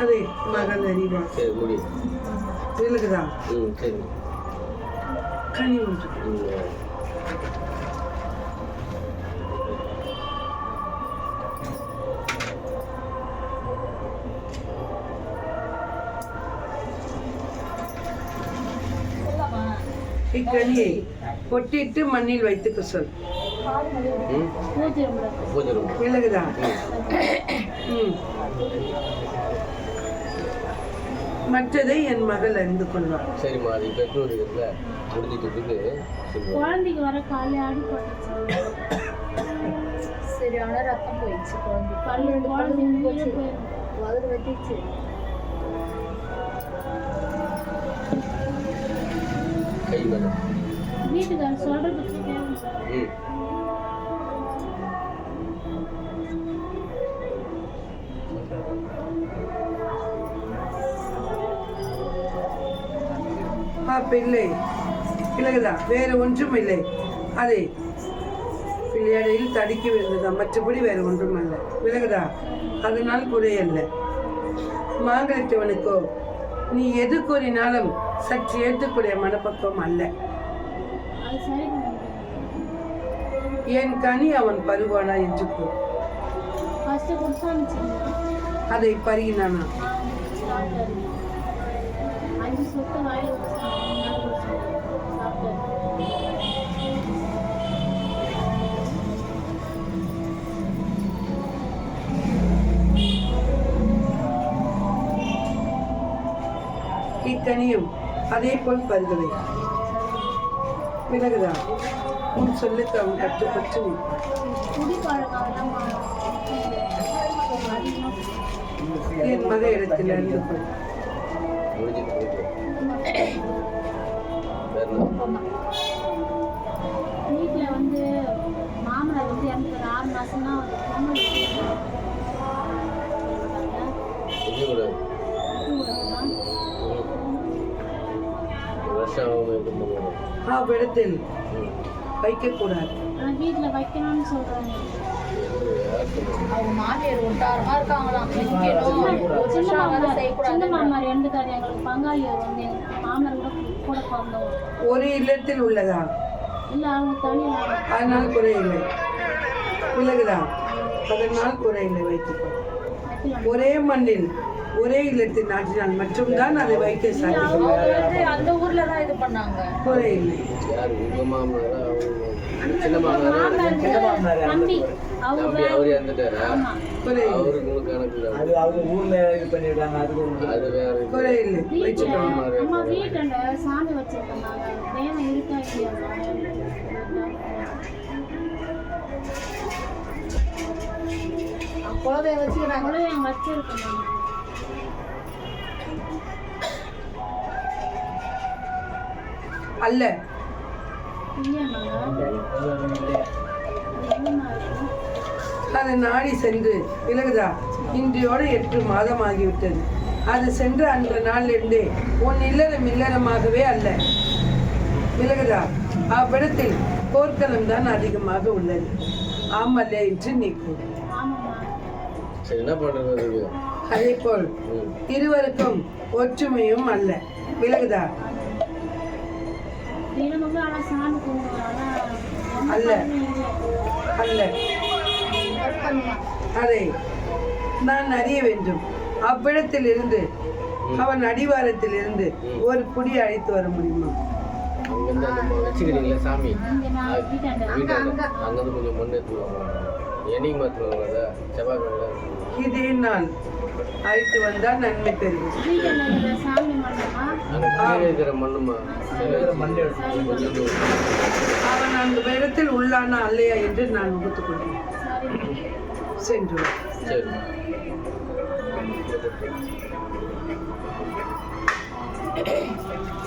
அதே மகள் அறிவா? சரி முடி விலகுதா ம் சரி. கனி ஒன்று. இக்கனியை பொட்டிட்டு மண்ணில் வைத்துக்க சொல். பூஜை room. விலகுதா ம். ம் மற்றதை என் மகள் அறிந்து கொள்வாள். சரிம்மா அது பெற்றோர் இருக்குல்ல முடிஞ்சிட்டு இருக்கு சொல்லுவோம் குழந்தைக்கு வர காலை அடிபட்டுச்சு சரியான ரத்தம் போயிடுச்சு குழந்தை. பல்லு ரெண்டு பல்லு குழந்தை நின்னு உயிரே போச்சு போயிடும். வதறு வெட்டிச்சு கை மேலே வீட்டுக்காரர் சொல்றது ஆ பிள்ளை விலகுதா வேறு ஒன்றும் இல்லை. அதே. பிள்ளையடையில் தடுக்கி விழுந்ததா? மற்றபடி வேறு ஒன்றும் அல்ல. விலகுதா? அதனால் குறையல்ல மாங்கலத்தவனுக்கோ நீ எது கூறினாலும் சற்று ஏற்றுக்கூடிய மனப்பக்குவம் அல்ல. என் கனி அவன் பருவானா என்று கூறு. அதை பருகினானா? இக்கனியும் அதே போல் பருகவை பிறகுதான் உன் சொல்லுக்கு அவன் கட்டுப்பட்டு அதிகமாக என் மக இடத்தில் அறிந்து கொள். வீட்டில் வந்து மாமனார் வந்து எனக்கு ஆறு மாதம் தான் பொண்ணு அவ்விடத்தில் வைக்கக்கூடாது. ஆனால் வீட்டில் வைக்கணும்னு சொல்கிறாங்க அவங்க மாமியார் ஒட்டாரமா இருக்காங்களாம். சின்ன மாமனார் சின்ன மாமனார் இறந்துட்டாரு எங்களுக்கு வந்து மாமனார் கூட கூட பிறந்தவர் ஒரு இல்லத்தில் உள்ளதா? இல்லை அவங்க தனியாக அதனால் குறையில்லை. விலகுதா? அதனால் குறையில்லை வைக்கலாம் ஒரே மண்ணில் ஒரே இல்லத்தில் நாட்டினால் மட்டும்தான் அதை வைக்க சாத்தியம். அந்த ஊர்ல தான் இது பண்ணாங்க. மாமனாரா? அவங்க சின்ன மாமனாரா? குழந்தைய வச்சுக்கிறாங்க அல்ல. அது நாடி சென்று விலகுதா? இன்றையோடு எட்டு மாதம் ஆகிவிட்டது அது சென்ற அன்ற நாளிலிருந்தே உன் இல்லறம் இல்லறமாகவே அல்ல. விலகுதா? அவ்விடத்தில் போர்க்களம் தான் அதிகமாக உள்ளது. ஆமல்ல என்று நீ கூறு. என்ன பண்றது அதுக்கு அதே போல் ம். இருவருக்கும் ஒற்றுமையும் அல்ல. விலகுதா? அல்ல. அல்ல. அதை நான் அறிய வேண்டும். அவ்விடத்தில் இருந்து அவன் அடிவாரத்தில் இருந்து ஒரு புடி அழைத்து வர முடியுமா? அங்கேருந்து வச்சுக்கிறீங்களா சாமி? அங்கேருந்து கொஞ்சம் எடுத்துருவாங்க என்னைக்கு மாற்றுவாங்க அதை செவ்வாய்க்கிழமை இதே நான் அழைத்து வந்தால் நன்மை வீட்டாண்ட இருக்கிற சாமி மண்டபமா அங்கே கீழே இருக்கிற மண்ணுமா அவன் அந்த இடத்தில் உள்ளானா அல்லையா என்று நான் முகத்துக்கொண்டேன் சரி சென்று